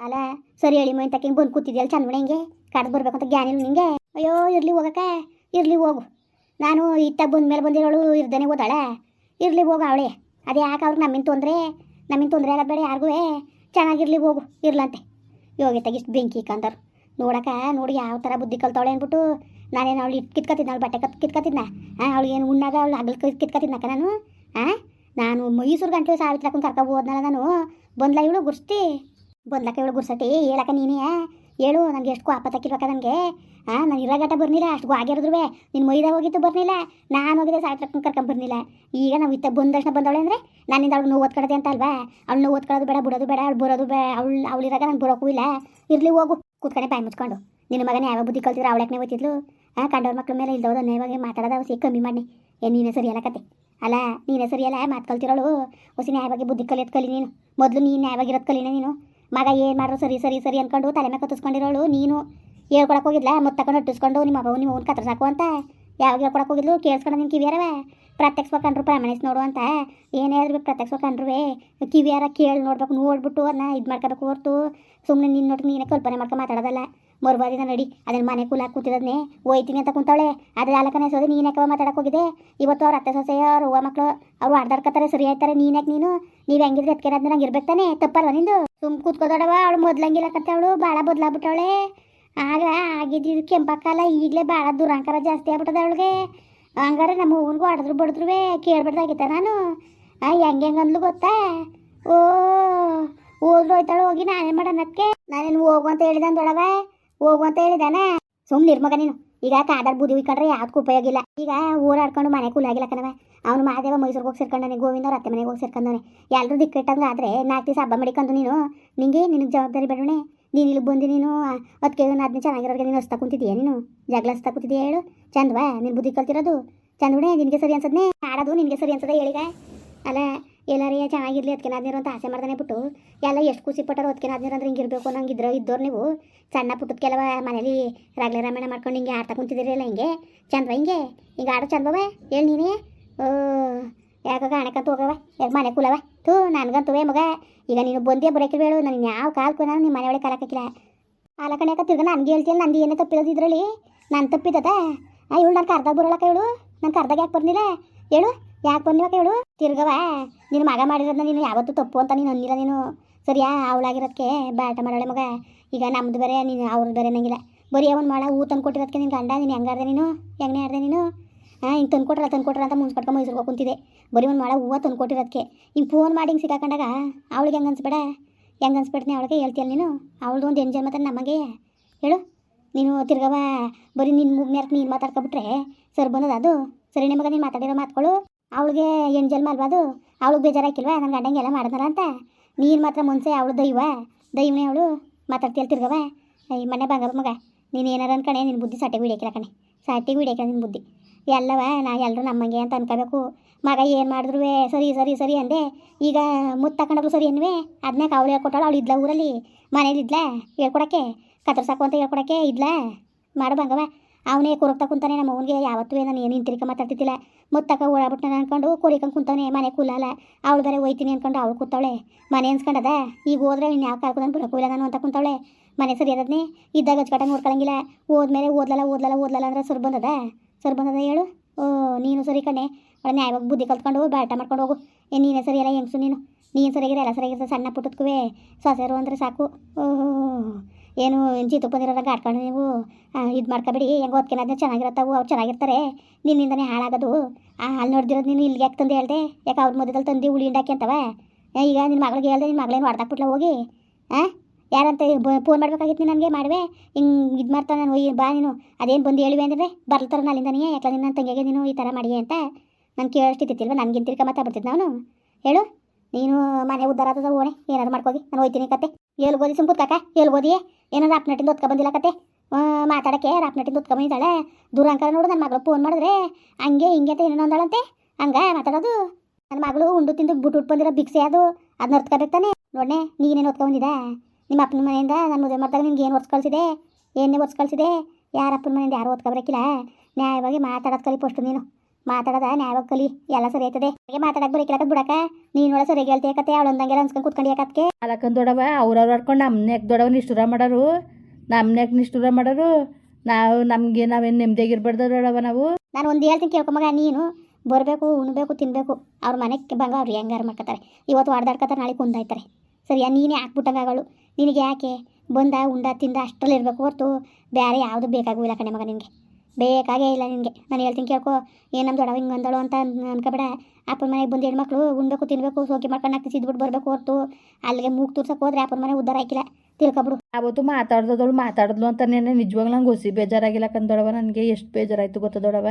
ಅಲ್ಲ ಸರಿ ಹೇಳಿ ಮೈ ತಕ್ಕ ಬಂದು ಕೂತಿದ್ಯಲ್ಲ ಚಂದ ಹಿಂಗೆ ಕಡ್ದು ಬರ್ಬೇಕು ಅಂತ ಜ್ಞಾನ ಇಲ್ಲ ನಿಂಗೆ. ಅಯ್ಯೋ, ಇರಲಿ ಹೋಗಕ್ಕೆ, ಇರಲಿ ಹೋಗು. ನಾನು ಇತ್ತ ಬಂದ ಮೇಲೆ ಬಂದಿರೋಳು ಇರ್ದೇನೆ ಓದಾಳೆ ಇರಲಿ ಹೋಗು ಅವಳೆ. ಅದು ಯಾಕೆ ಅವ್ರಿಗೆ ನಮ್ಮಿಂದ ತೊಂದರೆ? ನಮ್ಮಿಂದ ತೊಂದರೆ ಆಗೋದು ಬೇಡ ಯಾರಿಗೂ ಚೆನ್ನಾಗಿರ್ಲಿ ಹೋಗು, ಇರ್ಲಂತೆ. ಯೋಗಿ ಇಷ್ಟು ಬೆಂಕಿ ಕಂದರು. ನೋಡಕ್ಕೆ, ನೋಡಿ ಯಾವ ಥರ ಬುದ್ಧಿ ಕಲ್ತವಳೆ ಅಂದ್ಬಿಟ್ಟು ನಾನೇನು ಅವಳು ಇಟ್ಟು ಕಿತ್ಕತ್ತಿದ್ನ, ಅವಳು ಬಟ್ಟೆ ಕತ್, ಕಿತ್ಕತ್ತಿದ್ನ? ಹಾಂ ಅವಳು ಏನು ಉಣ್ಣಾಗ ಅವಳು ಹಗಲು ಕಿತ್ಕತ್ತಿದ್ನಕ್ಕ ನಾನು? ಹಾಂ ನಾನು ಮೈಸೂರು ಗಂಟೆ ಸಾವಿತ್ರಕ್ಕೂ ಕರ್ಕೊ ಹೋದ್ನಲ್ಲ ನಾನು. ಬಂದ್ಲ ಇವಳು, ಗುರ್ಸ್ತಿ. ಬಂದ್ಲಕ್ಕ ಇವಳು ಗುರ್ಸಟಿ ಹೇಳಕ್ಕ ನೀನೇ, ಹೇಳು ನನಗೆ ಎಷ್ಟು ಕೋಪ ತಕ್ಕಿರ್ಬೇಕ ನನಗೆ? ಹಾಂ ನಾನು ಇರೋಗಟ ಬರ್ನಿಲ್ಲ, ಅಷ್ಟು ಆಗಿರೋದ್ರುವೆ ನಿನ್ನ ಮೈದ ಹೋಗಿತ್ತು ಬರ್ನಿಲ್ಲ, ನಾನು ಹೋಗಿದ್ದೆ ಸಾವಿತ್ರಕ್ಕೂ ಕರ್ಕೊಂಡು ಬರ್ನಿಲ್ಲ. ಈಗ ನಾವು ಇತ್ತ ಬಂದ ತಕ್ಷಣ ಬಂದವಳೆ ಅಂದರೆ ನನ್ನಿಂದ ಅವಳು ನೋವು ಓದ್ಕೊಳ್ಳೋದೆ ಅಂತ ಅಲ್ವಾ? ಅವಳು ನೋವು ಓದ್ಕೊಳ್ಳೋದು ಬೇಡ, ಬಿಡೋದು ಬೇಡ, ಅವ್ಳು ಬರೋದು ಬೇಡ ಅವಳು ಅವಳಿರಾಗ ನಾನು ಬರೋಕ್ಕೂ ಇಲ್ಲ. ಇರ್ಲಿ, ಹೋಗು. ಕೂತ್ಕೊಂಡೆ ಬಾಯಿ ಮುಚ್ಕೊಂಡು. ನಿನ್ನ ಮಗನೇ ಯಾವ ಬುದ್ಧಿ ಕಲ್ತಿದ್ರು ಅವಳಕ್ಕೆ ಓದ್ತಿದ್ಲು ಹಾಂ ಕಂಡವ್ರ ಮಕ್ಳ ಮೇಲೆ ಇಲ್ದವ್ರು ಅನ್ಯವಾಗಿ ಮಾತಾಡೋದು ಹೊಸಿ ಕಮ್ಮಿ ಮಾಡಿ. ಏ, ನೀನೇ ಸರಿ ಅಲ್ಲ ಕತೆ. ಅಲ್ಲ, ನೀನೇ ಸರಿ ಅಲ್ಲ ಮಾತು ಕಲ್ತಿರೋಳು. ಹೊಸಿ ನ್ಯಾಯವಾಗಿ ಬುದ್ಧಿ ಕಲಿಯೋದು ಕಲಿ ನೀನು. ಮೊದಲು ನೀನು ನ್ಯಾಯವಾಗಿರೋದು ಕಲಿನೇ ನೀನು. ಮಗ ಏನು ಮಾಡ್ರು? ಸರಿ ಸರಿ ಸರಿ ಅನ್ಕೊಂಡು ತಲೆ ಮೇಲೆ ಕತ್ತಿಸ್ಕೊಂಡಿರೋಳು ನೀನು ಹೇಳ್ಕೊಳಕ್ಕೆ ಹೋಗಿದ್ಲ? ಮತ್ತೆ ತಗೊಂಡು ಹೊಟ್ಟಿಸ್ಕೊಂಡು ನಿಮ್ಮ ಅಬ್ಬ ನಿಮ್ಮ ಅವ್ನು ಕತ್ರ ಸಾಕು ಅಂತ. ಯಾವಾಗ ಹೇಳ್ಕೊಳಕ್ಕೆ ಹೋಗಿದ್ಲು? ಕೇಳಿಸ್ಕೊಂಡು ನಿನ್ನ ಕಿವಿಯಾರವೆ. ಪ್ರತ್ಯಕ್ಷ ಕಂಡ್ರು ಪ್ರಾಮಾಣಿಸ್ ನೋಡು ಅಂತ. ಏನೇ ಆದ್ರೂ ಪ್ರತ್ಯಕ್ಷ ಕಂಡ್ರುವೆ ಕಿವಿಯಾರ ಕೇಳಿ ನೋಡ್ಬೇಕು, ನೋಡ್ಬಿಟ್ಟು ಅದನ್ನ ಇದು ಮಾಡ್ಕೋಬೇಕು ಹೊರ್ತು. ಸುಮ್ಮನೆ ನಿನ್ನ ನೋಡಿ ನೀನೇ ಕಲ್ಪನೆ ಮಾಡ್ಕೊಂಡು ಮಾತಾಡೋದಲ್ಲ. ಮರುಬಾದಿನ ನಡಿ ಅದನ್ನ ಮನೆ ಕೂಲಾಕ್ ಕೂತಿದ್ನೇ ಹೋಯ್ತೀನಿ ಅಂತ ಕುಂತಾಳೆ ಅದ್ರ ಅಲಕನೇ ಸೋದೆ ನೀನು ಕವ ಮಾತಾಡಕ್ಕೆ ಹೋಗಿದೆ ಇವತ್ತು ಅವ್ರ ಅತ್ತೆ ಸೊಸೆ, ಅವ್ರ ಹೂವ ಮಕ್ಕಳು ಅವ್ರು ಆಡ್ದಾಡ್ಕತ್ತಾರೆ ಸರಿ ಆಯ್ತಾರೆ. ನೀನು ನೀನು? ನೀವು ಹೆಂಗಿದ್ರೆ ಎತ್ಕೆರಾದ್ರೆ ನಂಗೆ ಇರ್ಬೇಕು ತಾನೆ. ತಪ್ಪಲ್ವ ನಿಂದು? ಸುಮ್ ಕೂತ್ಕೋದಡವ ಅವಳು ಮೊದ್ಲಂಗಿಲ್ಲ ಕತ್ತವಳು ಭಾಳ ಬದಲಾಗ್ಬಿಟ್ಟವಳೆ. ಆಗ ಆಗಿದ್ದು ಕೆಂಪಕ್ಕಲ್ಲ ಈಗಲೇ ಭಾಳ ದುರಂಕಾರ ಜಾಸ್ತಿ ಆಗ್ಬಿಟ್ಟದ ಅವಳಿಗೆ. ಹಂಗಾರೆ ನಮ್ಮ ಹೂವನ್ಗೂ ಹೊಡೆದ್ರು ಬಡಿದ್ರು ಕೇಳ್ಬಿಡ್ದಾಗಿತ್ತ ನಾನು. ಹೆಂಗೆ ಅಂದ್ಲು ಗೊತ್ತಾ? ಓ, ಹೋದ್ರು ಹೋಯ್ತಾಳು, ಹೋಗಿ ನಾನೇನು ಮಾಡೋಣಕ್ಕೆ ನಾನೇನು ಹೋಗು ಅಂತ ಹೇಳಿದ ಅಂದೊಳವ ಹೋಗು ಅಂತ ಹೇಳಿದಾನ. ಸುಮ್ಮನೆ ನಿರ್ಮಗ ನೀನು. ಈಗ ಕಾದಾರ್ ಬುದಿ ಉಯ್ಕೊಂಡ್ರೆ ಯಾವ್ದಕ್ಕೂ ಉಪಯೋಗ ಇಲ್ಲ. ಈಗ ಓಡಾಡ್ಕೊಂಡು ಮನೆ ಕೂಲಾಗಿಲ್ಲ ಕಣವ ಅವನು ಮಹಾದೇವ ಮೈಸೂರಿಗೆ ಹೋಗಿ ಸೇರ್ಕೊಂಡಾನೆ ಗೋವಿಂದ ಅವ್ರ ಅತ್ತೆ ಮನೆಗೆ ಹೋಗಿ ಸೇರ್ಕೊಂಡವನೆ. ಎಲ್ಲರೂ ದಿಕ್ಕಿಟ್ಟಂಗೆ ಆದರೆ ನಾಲ್ಕು ದಿವಸ ಹಬ್ಬ ಮಾಡಿಕೊಂಡು ನೀನು. ನಿಂಗೆ ನಿನಗೆ ಜವಾಬ್ದಾರಿ ಬೇಡೋಣೆ ನೀನು ಇಲ್ಲಿ ಬಂದು ನೀನು ಅದಕ್ಕೆ ಅದನ್ನ ಚೆನ್ನಾಗಿರೋರಿಗೆ ನೀನು ಹಸ್ತಾ ಕುಂತಿದ್ದೀಯ ನೀನು? ಜಗಳ ಹಸ್ತಾ ಕೂತಿದ್ದೀಯ ಹೇಳು. ಚಂದ್ವಾ, ನೀನು ಬುದ್ಧಿ ಕಲ್ತಿರೋದು? ಚಂದವಣೆ ನಿನಗೆ ಸರಿ ಅನ್ಸದ್ನೆ? ಆಡೋದು ನಿನಗೆ ಸರಿ ಅನ್ಸದ ಹೇಳಿಗ ಅಲ್ಲ, ಎಲ್ಲಾರೇ ಚೆನ್ನಾಗಿರಲಿ ಅದಕ್ಕೆ ಅಂತ ಆಸೆ ಮಾಡ್ದಾನೆ ಬಿಟ್ಟು. ಎಲ್ಲ ಎಷ್ಟು ಖುಷಿ ಪಟ್ಟರು ಅದಕ್ಕೆ ಅಂದ್ರೆ ಹಿಂಗಿರ್ಬೇಕು ನಂಗಿದ್ರು ಇದ್ದವ್ರು ನೀವು. ಸಣ್ಣ ಪುಟ್ಟದ ಕೆಲವ ಮನೇಲಿ ರಾಗಲೇ ರಾಮಾಯಣ ಮಾಡ್ಕೊಂಡು ಹಿಂಗೆ ಆಡ್ತಾ ಕುಂತಿದ್ದೀರಲ್ಲ ಹಿಂಗೆ. ಚಂದವ ಹಿಂಗೆ? ಹಿಂಗೆ ಆಡೋ ಚಂದವ ಹೇಳಿ ನೀನೇ. ಯಾಕಾಗ ಹಣಕ್ಕಂತ ಹೋಗವ ಯಾಕೆ ಮನೆ ಕೂಲವ? ತೂ ನನಗಂತುವೆ ಮಗ. ಈಗ ನೀನು ಬಂದೇ ಬರೋಕೆ ಹೇಳು ನಾನು ಯಾವ ಕಾಲ್ಕು ನಾನು ನಿಮ್ಮ ಮನೆ ಒಳಗೆ ಕಾಲಕ್ಕಾಕಿಲ್ಲ ಕಾಲ ಕಣಕ ತಿರ್ಗ ನನಗೆ ಹೇಳ್ತೀನಿ ನಂದು ಏನೇ ತಪ್ಪಿರೋದು ಇದರಲ್ಲಿ? ನಾನು ತಪ್ಪಿದ್ದದ ಆ, ಇವಳು ನಾನು ಕರ್ದಾಗ ಬರೋಳಕ ಹೇಳು. ನಾನು ಕರ್ದಾಗ ಯಾಕೆ ಬರ್ನಿಲ್ಲ ಹೇಳು, ಯಾಕೆ ಬಂದಿವಕ ಹೇಳು. ತಿರ್ಗವ ನಿನ್ನ ಮಗ ಮಾಡಿರೋದನ್ನ ನೀನು ಯಾವತ್ತೂ ತಪ್ಪು ಅಂತ ನೀನು ಅನ್ನಿಲ್ಲ ನೀನು. ಸರಿಯಾ ಅವಳಾಗಿರೋದಕ್ಕೆ ಬಾಟ ಮಾಡೋಳೆ ಮಗ. ಈಗ ನಮ್ದು ಬೇರೆ, ನೀನು ಅವ್ರದ್ದು ಬೇರೆ ನಂಗಿಲ್ಲ ಬರೀ ಅವನು ಮಾಡ ಊತನ್ ತಂದು ಕೊಟ್ಟಿರೋದಕ್ಕೆ ನಿನ್ನ ಗಂಡ, ನೀನು ಹೆಂಗಾರ್ದೆ ನೀನು? ಹೆಂಗನೇ ಆಡ್ದೆ ನೀನು? ಹಾಂ, ಹಿಂಗೆ ತಂದು ಕೊಟ್ರ ತಂದು ಕೊಟ್ರ ಅಂತ ಮುಂಚೆ ಕಟ್ಕೊಂಡು ಮೈಸೂರಿಗೆ ಕುಂತಿದೆ ಬರೀ ಒಂದು ಮಾಡ ಹೂವು ತಂದು ಕೊಟ್ಟಿರೋದಕ್ಕೆ ಹಿಂಗೆ ಫೋನ್ ಮಾಡಿ ಹಿಂಗೆ ಸಿಕ್ಕಾಕೊಂಡಾಗ, ಅವಳಿಗೆ ಹೆಂಗೆ ಅನ್ಸ್ಬೇಡ? ಹೆಂಗೆ ಅನ್ಸ್ಬಿಡ್ತೀನಿ ಅವಳಿಗೆ? ಹೇಳ್ತೀಯಲ್ಲ ನೀನು. ಅವಳದು ಒಂದು ಎಂಜಾಯ್ ಮಾತ್ರ ನಮಗೆ ಹೇಳು. ನೀನು ತಿರ್ಗವ ಬರೀ ನಿನ್ನ ಮುಗ್ನ್ಯಾರ್ಕ ನೀನು ಮಾತಾಡ್ಕೊಬಿಟ್ರೆ ಸರ್ ಬಂದದ ಅದು? ಸರಿ ನಿಮಗೆ ನೀನು ಮಾತಾಡಿರೋ ಮಾತುಗಳು ಅವಳಿಗೆ ಎಂಜಲ್ ಅದು? ಅವಳಿಗೆ ಬೇಜಾರಾಕಿಲ್ವಾ? ನನ್ನ ಗಂಡಂಗೆ ಎಲ್ಲ ಮಾಡಿದ್ನಲ್ಲ ಅಂತ? ನೀನು ಮಾತ್ರ ಮುಂಚೆ ಅವಳು ದೈವ. ದೈವನೇ ಅವಳು. ಮಾತಾಡ್ತೀಯಲ್ಲ ತಿರ್ಗವ ಮನೆ ಬಂಗಾರ ಮಗ. ನೀನು ಏನಾರ ಅನ್ಕಣೆ ನಿನ್ನ ಬುದ್ಧಿ ಸಾಟಿಗೆ ಹಿಡಿಯಕಿಲ್ಲ ಕಣೆ. ಸಾಟಿಗೆ ಹಿಡಿಯಕಿಲ್ಲ ನಿನ್ನ ಬುದ್ಧಿ. ಎಲ್ಲವ, ನಾ ಎಲ್ಲರೂ ನಮ್ಮಂಗೆ ಅಂತ ಅನ್ಕೋಬೇಕು. ಮಗ ಏನು ಮಾಡಿದ್ರು ಸರಿ ಸರಿ ಸರಿ ಅಂದೆ. ಈಗ ಮುತ್ತು ತಗೊಂಡೋಗ್ರು ಸರಿ ಅನ್ವೆ ಅದನ್ನ ಅವಳು ಹೇಳ್ಕೊಟ್ಟಾಳು, ಅವಳು ಇದ್ಲ ಊರಲ್ಲಿ? ಮನೇಲಿ ಇದ್ಲ? ಹೇಳ್ಕೊಡಕ್ಕೆ? ಕತ್ತರ್ಸಾಕು ಅಂತ ಹೇಳ್ಕೊಡಕ್ಕೆ? ಇದ್ಲ? ಮಾಡು ಬಂಗವ ಅವನೇ ಕುರುಕ್ತಾ ಕುಂತಾನೆ ನಮ್ಮ ಅವನಿಗೆ. ಯಾವತ್ತೂ ನಾನು ಏನು ಇಂತಿರ್ಕ ಮಾತಾಡ್ತಿದ್ದಿಲ್ಲ ಮುತ್ತಕ್ಕ ಓಡಾಬಿಟ್ಟು ಅನ್ಕೊಂಡು ಕೊರಿಕಂಗೆ ಕುಂತಾನೆ ಮನೆ ಕೂಲಲ್ಲ ಅವಳು ಬೇರೆ ಹೋಯ್ತೀನಿ ಅನ್ಕೊಂಡು ಅವಳು ಕೂತಾವಳೆ. ಮನೆ ಅನ್ಸ್ಕೊಂಡದ ಈಗ ಹೋದ್ರೆ ಇನ್ನು ಯಾವ ಕಾಲ್ಕೊಂಡು ಇಲ್ಲ ನಾನು ಅಂತ ಕುಂತಾವಳೆ. ಮನೆ ಸರಿ ಅದನ್ನೇ ಇದ್ದಾಗ ಹಚ್ಕಟ್ಟ ನೋಡ್ಕೊಳಂಗಿಲ್ಲ. ಹೋದ್ಮೇಲೆ ಓದ್ಲಲ್ಲ ಓದ್ಲಲ್ಲ ಓದ್ಲಲ್ಲ ಅಂದ್ರೆ ಸರ್ ಬಂದದ? ಸರ್ ಬಂದದ ಹೇಳು. ಓ, ನೀನು ಸರಿ ಕಣೆ. ಅವಳ ನ್ಯಾಯವಾಗಿ ಬುದ್ಧಿ ಕಲ್ತ್ಕೊಂಡು ಬ್ಯಾಟ ಮಾಡ್ಕೊಂಡು ಹೋಗು. ಏ, ನೀನೇ ಸರಿ ಎಲ್ಲ ಹೆಂಗ್ಸು ನೀನು? ನೀನು ಸರಿಯಾಗಿರ ಎಲ್ಲ ಸರಿಯಾಗಿರ್ತದೆ ಸಣ್ಣ ಪುಟ್ಟದ್ಕುವೆ? ಸೊಸೆರು ಅಂದರೆ ಸಾಕು. ಓಹೋ, ಏನು ಜೀತು ಬಂದಿರೋದಾಗ ಗಾಡ್ಕೊಂಡು ನೀವು? ಇದು ಮಾಡ್ಕೊಬೇಡಿ. ಹೆಂಗೆ ಅದನ್ನ ಚೆನ್ನಾಗಿರತ್ತವು. ಅವ್ರು ಚೆನ್ನಾಗಿರ್ತಾರೆ. ನಿನ್ನಿಂದನೇ ಹಾಳಾಗೋದು. ಆ, ಅಲ್ಲಿ ನೋಡಿದಿರೋದು ನೀನು ಇಲ್ಲಿಗೆ ಯಾಕೆ ತಂದು ಹೇಳ್ದೆ? ಯಾಕೆ ಅವ್ರ ಮಧ್ಯದಲ್ಲಿ ತಂದು ಉಳಿ ಹಿಂಡಾಕಿ ಅಂತವ? ಈಗ ನಿನ್ನ ಮಗಳಿಗೆ ಹೇಳ್ದೆ ನಿನ್ನ ಮಗಳೇನು ಹೊಡ್ದಾಕ್ಬಿಟ್ಲ ಹೋಗಿ? ಹಾಂ ಯಾರಂತ ಫೋನ್ ಮಾಡ್ಬೇಕಾಗಿತ್ತು ನನಗೆ ಮಾಡುವೆ. ಹಿಂಗೆ ಇದು ಮಾಡ್ತಾ ನಾನು ಹೋಗಿ ಬಾ ನೀನು. ಅದೇನು ಬಂದು ಹೇಳುವೆ ಅಂದರೆ ಬರ್ತಾರ ಅಲ್ಲಿಂದನೇ ಯಾಕೆ ನಿನ್ನ ತಂಗಿಗೆ ನೀನು ಈ ಥರ ಮಾಡಿ ಅಂತ. ನಾನು ಕೇಳಿಸ್ತಿತ್ತಿಲ್ವ ನನಗಿಂತ ತಿರ್ಕ ಮಾತಾಡ್ಬಿಡ್ತಿದ್ದೆ ನಾನು. ಹೇಳು. ನೀನು ಮನೆ ಉದ್ದಾರ ಆತದ ಓಣೆ. ಏನಾದ್ರು ಮಾಡ್ಕೋಗಿ. ನಾನು ಹೋಯ್ತೀನಿ ಕತೆ. ಹೇಳ್ಬೋದಿ ಸುಮ್ ಏಳು ಓದಿಯೇ ಏನಾದ್ರು ರಾಪ್ನಟ್ಟಿಂದ ಒತ್ಕೊ ಬಂದಿಲ್ಲ ಕತೆ? ಮಾತಾಡೋಕ್ಕೆ ರಾಪ್ನಟ್ಟಿಂದ ಒತ್ಕೊ ಬಂದಿದ್ದಾಳೆ. ದೂರಂಕಾರ ನೋಡು ನನ್ನ ಮಗಳು ಫೋನ್ ಮಾಡಿದ್ರೆ, ಹಂಗೆ, ಹಿಂಗೆ ಅಂತ ಏನೋ ಅಂದಾಳಂತೆ. ಹಂಗೆ ಮಾತಾಡೋದು. ನನ್ನ ಮಗಳು ಉಂಡು ತಿಂದು ಬಿಟ್ಟು ಬಂದಿರೋ ಭಿಕ್ಷೆ ಅದು. ಅದನ್ನ ಅರ್ತ್ಕೋಬೇಕು ತಾನೆ. ನೋಡನೆ, ನೀನೇನು ಬಂದಿದ್ದ ನಿಮ್ಮ ಅಪ್ಪನ ಮನೆಯಿಂದ ನಾನು ಮದುವೆ ಮಾಡಿದಾಗ ನಿಮ್ಗೆ ಏನು ಒರ್ಸ್ ಕಳಿಸಿದೆ? ಏನೇ ಒರ್ಸ್ ಕಳಿಸಿದೆ? ಯಾರ ಅಪ್ಪನ ಮನೆಯಿಂದ ಯಾರು ಓದ್ಕೊಬರಕ್ಕಿಲ್ಲ ನ್ಯಾಯವಾಗಿ ಮಾತಾಡೋದು ಕಲಿ ಫಸ್ಟು ನೀನು. ಮಾತಾಡೋದ ನ್ಯಾಯವಾಗಿ ಕಲಿ. ಎಲ್ಲ ಸರಿ ಆಯ್ತದೆ. ಹಾಗೆ ಮಾತಾಡಕ್ ಬರೀಕಿಲಕ ಬಿಡಕ ನೀನೊಳ ಸರಿ ಹೇಳ್ತೀಯ ಕತೆ. ಅವಳು ಅಂದಂಗೆಲ್ಲ ಅನ್ಸ್ಕೊಂಡು ಕುತ್ಕೊಂಡು ಯಾಕತ್ಕೆ ಅಲಕ್ಕನ್ ದೊಡವ ಅವ್ರವ್ರು ಆಡ್ಕೊಂಡು ನಮ್ಮನ್ಯಾಕ ದೊಡವ ನಿಷ್ಠುರ ಮಾಡೋರು. ನಮ್ಮನ್ಯಾಕ ನಿಷ್ಠುರ ಮಾಡೋರು. ನಾವು ನಮಗೆ ನಾವೇನು ನೆಮ್ಮದಿಯಾಗಿರ್ಬಾರ್ದು ದೊಡವ ನಾವು. ನಾನು ಒಂದು ಹೇಳ್ತೀನಿ ಕೇಳ್ಕೊಂಬಗ ನೀನು ಬರಬೇಕು ಉಣಬೇಕು ತಿನ್ಬೇಕು. ಅವ್ರ ಮನೆಗೆ ಬಂಗ ಅವ್ರು ಹೆಂಗಾರು ಮಾಡ್ಕೊತಾರೆ ಇವತ್ತು ಹೊಡೆದಾಡ್ಕೊತಾರೆ ನಾಳೆ ಕುಂದಾಯ್ತಾರೆ. ಸರಿಯಾ? ನೀನೇ ಹಾಕ್ಬಿಟ್ಟವಾಗಳು ನಿನಗೆ ಯಾಕೆ? ಬಂದ ಉಂಡ ತಿಂದ ಅಷ್ಟರಲ್ಲಿ ಇರಬೇಕು ಹೊರತು ಬೇರೆ ಯಾವುದು ಬೇಕಾಗಿಲ್ಲ ಕಣೆ ಮಗ ನಿನಗೆ. ಬೇಕಾಗೇ ಇಲ್ಲ ನಿನಗೆ. ನಾನು ಹೇಳ್ತೀನಿ ಕೇಳ್ಕೋ. ಏನು ನಮ್ಮ ದೊಡ್ಡವ ಹಿಂಗೆ ಅಂದಳು ಅಂತ ಅನ್- ಅನ್ಕೋಬೇಡ. ಅಪ್ಪನ ಮನೆಗೆ ಬಂದು ಹೆಣ್ಮಕ್ಳು ಉಣ್ಬೇಕು ತಿನ್ಬೇಕು, ಸೋಕಿ ಮಾಡ್ಕೊಂಡು ಹಾಕಿ ಸಿದ್ಬಿಟ್ಟು ಬರಬೇಕು ಹೊರತು. ಅಲ್ಲಿಗೆ ಮೂಗು ತೋರ್ಸಕ್ಕೆ ಹೋದ್ರೆ ಅಪ್ಪನ ಮನೆ ಉದ್ದಾರ ಹಾಕಿಲ್ಲ. ತಿಳ್ಕೊಬಿಡು. ಅವತ್ತು ಮಾತಾಡ್ದದವಳು ಮಾತಾಡಿದ್ಲು ಅಂತ ನೆನೆ ನಿಜವಾಗ್ಲೂ ನಂಗೆ ಹೊಸಿ ಬೇಜಾರಾಗಿಲ್ಲ ಕಂದೊಡವ ನನಗೆ ಎಷ್ಟು ಬೇಜಾರಾಯಿತು ಗೊತ್ತ ದೊಡವ?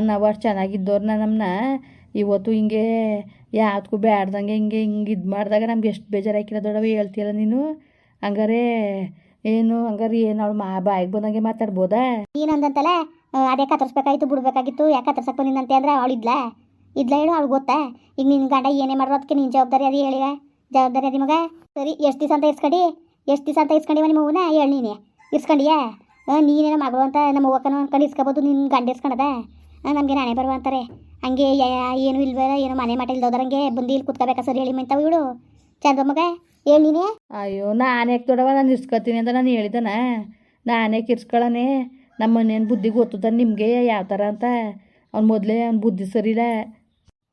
ನಾವು ಅಷ್ಟು ಚೆನ್ನಾಗಿದ್ದವ್ರನ್ನ ನಮ್ಮನ್ನ ಇವತ್ತು ಹಿಂಗೆ ಯಾವ್ದಕ್ಕೂ ಬ್ಯಾಡ್ದಂಗೆ ಹಿಂಗೆ ಹಿಂಗೆ ಇದು ಮಾಡಿದಾಗ ನಮ್ಗೆ ಎಷ್ಟು ಬೇಜಾರಾಕಿಲ್ಲ ದೊಡ್ಡವ, ಹೇಳ್ತೀಯಲ್ಲ ನೀನು? ಹಂಗಾರೆ ಏನು ಹಂಗಾರೆ ಏನು ಅವಳು ಮಾ ಬಾಯಿಗೆ ಬಂದಂಗೆ ಮಾತಾಡ್ಬೋದಾ? ಏನಂದಂತಲ್ಲ ಅದೇ ಕತ್ತರಿಸ್ಬೇಕಾಯ್ತು, ಬಿಡ್ಬೇಕಾಗಿತ್ತು, ಯಾಕೆ ಕತ್ತರ್ಸಕ್ಕೆ ಅಂತ ಅಂದ್ರೆ ಅವಳು ಇದ್ಲಾ? ಇದ್ಲ ಹೇಳು, ಅವ್ಳು ಗೊತ್ತಾ? ಈಗ ನಿನ್ನ ಗಂಡ ಏನೇ ಮಾಡೋ ಅದಕ್ಕೆ ನಿನ್ನ ಜವಾಬ್ದಾರಿ ಅದು ಹೇಳಿಗ ಜವಾಬ್ದಾರಿ ಅದಿ ಮಗ? ಸರಿ, ಎಷ್ಟು ದಿವಸ ಅಂತ ಇಸ್ಕೊಂಡು? ಎಷ್ಟು ದಿವಸ ಅಂತ ಇಸ್ಕೊಂಡಿವ ನಿಮ್ಮ ಮಗುನ? ಹೇಳಿ ನೀನೆ. ಇಸ್ಕೊಂಡಿಯಾ? ನೀನೇನೋ ಮಗಳು ಅಂತ ನಮ್ಮ ಅವ್ವಕ್ಕನ ಅನ್ಕೊಂಡು ಇಸ್ಕೊಬೋದು ನಿನ್ನ ಗಂಡ ಇಸ್ಕೊಂಡದ? ನಮಗೆ ನಾನೇ ಬರುವ ಅಂತಾರೆ. ಹಂಗೆ ಯಾ- ಏನು ಇಲ್ವಲ್ಲ ಏನೋ ಮನೆ ಮಾಟ ಇಲ್ದೋದ್ರಂಗೆ ಬಂದು ಇಲ್ಲಿ ಕುತ್ಕೋಬೇಕಾ ಸರಿ ಹೇಳಿ ಮಂತಾವ ಇವಳು. ಚಂದ ಮಗ ಹೇಳಿ ನೀನೇ. ಅಯ್ಯೋ ನಾನೇ ದೊಡವ ನಾನು ಇರ್ಸ್ಕೊತೀನಿ ಅಂತ ನಾನು ಹೇಳಿದನ. ನಾನೇ ಕಿರ್ಸ್ಕೊಳ್ಳನೆ ನಮ್ಮ ಮನೇನು ಬುದ್ಧಿ ಗೊತ್ತದ ನಿಮಗೆ ಯಾವ ಥರ ಅಂತ. ಅವ್ನು ಮೊದಲೇ ಅವ್ನ ಬುದ್ಧಿ ಸರಿಲ್ಲ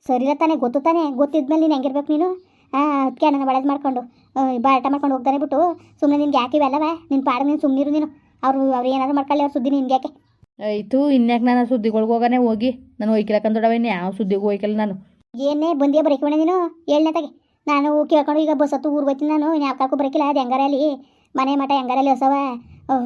ಸರಿ ತಾನೆ ಗೊತ್ತು ತಾನೆ. ಗೊತ್ತಿದ್ಮೇಲೆ ನೀನು ಹೆಂಗಿರ್ಬೇಕು ನೀನು? ಅದಕ್ಕೆ ಅಣ್ಣನ ಒಳ್ಳೇದು ಮಾಡ್ಕೊಂಡು ಬಾಳಟ ಬಾಟ ಮಾಡ್ಕೊಂಡು ಹೋಗ್ತಾನೆ ಬಿಟ್ಟು. ಸುಮ್ಮನೆ ನಿನ್ಗೆ ಯಾಕೆ ಇವೆಲ್ಲವ? ನಿನ್ನ ಪಾಡ ನೀನು ಸುಮ್ಮನಿರು ನೀನು. ಅವರು ಅವ್ರು ಏನಾದ್ರು ಮಾಡ್ಕೊಳ್ಳಿ ಅವ್ರ ಸುದ್ದಿ ನಿನ್ಗೆ ಯಾಕೆ? ಆಯಿತು, ಇನ್ಯಾಕ ನಾನು ಸುದ್ದಿಗಳಿಗೆ ಹೋಗಾನೆ? ಹೋಗಿ. ನಾನು ಹೋಯ್ಕಿಲಕ್ಕಂದೊಡವ ಇನ್ನು ಯಾವ ಸುದ್ದಿಗೂ ಹೋಯ್ಕಲ್ಲ ನಾನು. ಏನೇ ಬಂದೇ ಬರೀಕೊಂಡೆ ನೀನು? ಏಳನೇ ತಗೆ. ನಾನು ಕೇಳ್ಕೊಂಡು ಈಗ ಬಸ್ ಹತ್ತು ಊರು ಹೋಗ್ತೀನಿ ನಾನು ಯಾವ ಕಾಕು ಬರಕಿಲ್ಲ. ಅದು ಹೆಂಗಾರ ಅಲ್ಲಿ? ಮನೆ ಮಠ ಹೆಂಗಾರ ಅಲ್ಲಿ ಹೊಸವ?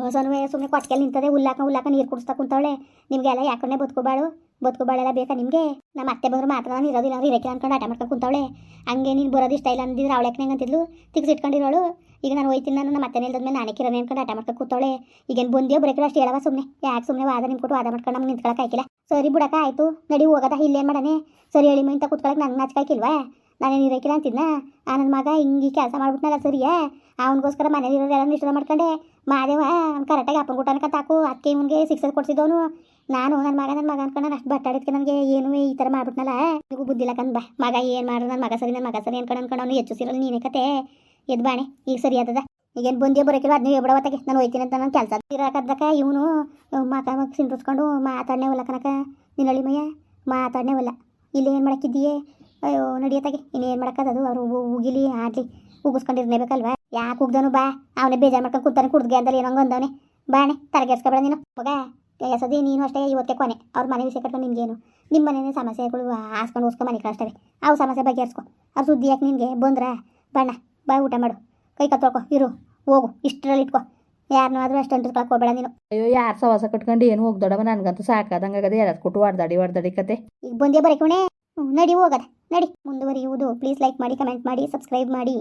ಹೊಸನು ಸುಮ್ಮನೆ ಕೊಟ್ಕೆಲ್ಲಿ ನಿಂತದೆ. ಉಲ್ಲಾಕ ಉಲ್ಲಾಕ ನೀರು ಕುಡಿಸ್ತಾ ಕುಂತವಳೆ. ನಿಮಗೆಲ್ಲ ಯಾಕಂಡೆ ಬದುಕೋಬಾಳು? ಬದುಕೋಬಾಳೆಲ್ಲ ಬೇಕಾ ನಿಮಗೆ? ನಮ್ಮ ಅತ್ತೆ ಬಂದ್ರೆ ಮಾತ್ರ ನಾನು ಇರೋದಿಲ್ಲ. ಅವ್ರು ಇರಕ್ಕೆ ಅನ್ಕೊಂಡು ಆಟ ಮಾಡ್ಕೊಂಡು ಕುಂತವಳೆ. ಹಂಗೆ ನೀನು ಬರೋದು ಇಷ್ಟ ಇಲ್ಲ ಅಂದಿದ್ರೆ ಅವಳೆಕ್ನಂಗೆ ಅಂತಿದ್ಲು? ತಿಗ್ಸ್ ಇಟ್ಕೊಂಡಿರೋಳು. ಈಗ ನಾನು ಹೋಯ್ತೀನಿ, ನಾನು ನಮ್ಮ ಅತ್ತೆ ನಿಲ್ದ್ಮೇಲೆ ನಾನೇ ಕಿರೋನೆ ಅನ್ಕೊಂಡು ಆಟ ಮಾಡ್ಕೊಂಡು ಕೂತವಳೆ. ಈಗೇನು ಬಂದಿಯೋ ಬರೋಕಿಲ್ಲ ಅಷ್ಟು ಹೇಳವ ಸುಮ್ಮನೆ ಯಾಕೆ ಸುಮ್ಮನೆ ವಾದ ನಿಮ್ಕೊಟ್ಟು ವಾದ ಮಾಡ್ಕೊಂಡು ನಮ್ಗೆ ಆಯ್ಕಿಲ್ಲ ಸರಿ ಬಿಡಕ್ಕ, ಆಯ್ತು. ನಡಿ ಹೋಗದ, ಇಲ್ಲೇನು ಮಾಡನೆ. ಸರಿ ಹೇಳಿ ಇಂತ ಕೂತ್ಕೊಳಕ್ಕೆ ನಂಗೆ ನಾಚಿಕಾಯ್ಕಿಲ್ವಾ ನಾನೇನು ಇರೋಕಿಲ್ಲ ಅಂತಿದ್ನ? ಆ ನನ್ನ ಮಗ ಹಿಂಗೆ ಕೆಲಸ ಮಾಡ್ಬಿಟ್ನಲ್ಲ ಸರಿಯಾ? ಅವನಿಗೋಸ್ಕರ ಎಲ್ಲ ನಿಷ್ಠ ಮಾಡ್ಕೊಂಡೆ? ಮಾದೇವ ಅವ್ನು ಕರೆಕ್ಟಾಗಿ ಅಪ್ಪನ ಊಟನ ತಾಕು ಅದಕ್ಕೆ ಇವನಿಗೆ ಶಿಕ್ಷೆ ಕೊಡ್ಸಿದವನು ನಾನು ನನ್ನ ಮಗ ನನ್ನ ಮಗ ಅನ್ಕೊಂಡು ನಾನು ಅಷ್ಟು ಬಟ್ಟಾಡಿದ್ಕೆ ನನಗೆ ಏನು ಈ ಥರ ಮಾಡ್ಬಿಟ್ನಲ್ಲ. ನಿಗೂ ಬುದ್ಧಿಲ್ಲ ಕಂದ ಬಾ. ಮಗ ಏನು ಮಾಡ್ರು? ನನ್ನ ಮಗ ಸರಿ ನನ್ನ ಮಗ ಸರಿ ಅನ್ಕೊಂಡು ಅನ್ಕೊಂಡು ಅವನು ಹೆಚ್ಚು ಸಿರಲ್ಲ ನೀನೇ ಕತೆ. ಎದ್ ಬಾಣೆ, ಈಗ ಸರಿ ಆತದ. ಈಗೇನು ಬಂದೇ ಬರೋಕಿಲ್ಲ ಅದನ್ನ ಹೇಳ್ಬಿಡವತ್ತಾಗೆ ನಾನು ಹೋಯ್ತೀನಿ ಅಂತ ನನ್ನ ಕೆಲಸ ಇರೋಕದ್ದಕ್ಕ ಇವನು ಮಾತ ಮಗ ಸಿಂಟಿಸ್ಕೊಂಡು ಮಾತಾಡನೆ ಹೊಲ ಕನಕ ನಿನ್ನಳಿ ಮಯ್ಯ, ಮಾತಾಡನೆ ಹೊಲ ಇಲ್ಲಿ ಏನು ಮಾಡಕ್ಕಿದ್ದೀಯೇ? ಅಯ್ಯೋ ನಡಿಯತ್ತಾಗೆ ಇನ್ನೇನು ಮಾಡೋಕ್ಕದದು ಅವರು ಉಗಿಲಿ ಆಡ್ಲಿ ಉಗಿಸ್ಕೊಂಡಿರ್ನೇಬೇಕಲ್ವಾ? ಯಾಕೆ ಉಗ್ದನು ಬಾ. ಅವನೇ ಬೇಜಾರು ಮಾಡ್ಕೊಂಡು ಕೂತಾನೆ ಕುಡ್ದ್ಗೆ ಅಂದ್ರೆ ಏನೋ ಅಂದವನೆ. ಬಾಣೆ ತಲೆಗೆಡ್ಸ್ಕೊಬೇಡ ನೀನು. ಮಗ ಎಸದಿ ನೀನು ಅಷ್ಟೇ ಇವತ್ತೇ ಕೊನೆ. ಅವ್ರ ಮನೆ ವಿಷಯ ಕಟ್ಕೊಂಡು ನಿಮಗೇನು ನಿಮ್ಮ ಮನೆಯೇ ಸಮಸ್ಯೆಗಳು ಹಾಸ್ಕೊಂಡು ಹೋಸ್ಕೊಂಡು ಮನೆ ಕಳಿಸ್ತವೆ. ಅವು ಸಮಸ್ಯೆ ಬಗೆಹರಿಸ್ಕೊ. ಅವ್ರ ಸುದ್ದಿ ಯಾಕೆ ನಿನಗೆ? ಬಂದ್ರ? ಬಣ್ಣ. ಬಾ ಊಟ ಮಾಡು. ಕೈ ಕತ್ತೊಳ್ಕೊ ಇರು ಹೋಗು ಇಷ್ಟರಲ್ಲಿ ಇಟ್ಕೊ. ಯಾರನ್ನೂ ಆದರೂ ಅಷ್ಟು ಅಂಟಿಸ್ಕೊಳಕ್ಕೆ ಹೋಗಬೇಡ ನೀನು. ಅಯ್ಯೋ ಯಾರು ಸವಾಸ ಕಟ್ಕೊಂಡು ಏನು ಹೋಗ್ದೊಡವ? ನನಗಂತೂ ಸಾಕಾದಂಗಾಗದೆ ಯಾರು ಕೊಟ್ಟು ಹೊಡ್ದಾಡಿ ಹೊಡ್ದಾಡಿ ಕತೆ. ಈಗ ಬಂದೇ ಬರೀಕೋಣೆ ನಡಿ ಹೋಗದ. ನಡಿ. ಮುಂದುವರಿಯುವುದು. ಪ್ಲೀಸ್ ಲೈಕ್ ಮಾಡಿ ಕಮೆಂಟ್ ಮಾಡಿ ಸಬ್ಸ್ಕ್ರೈಬ್ ಮಾಡಿ.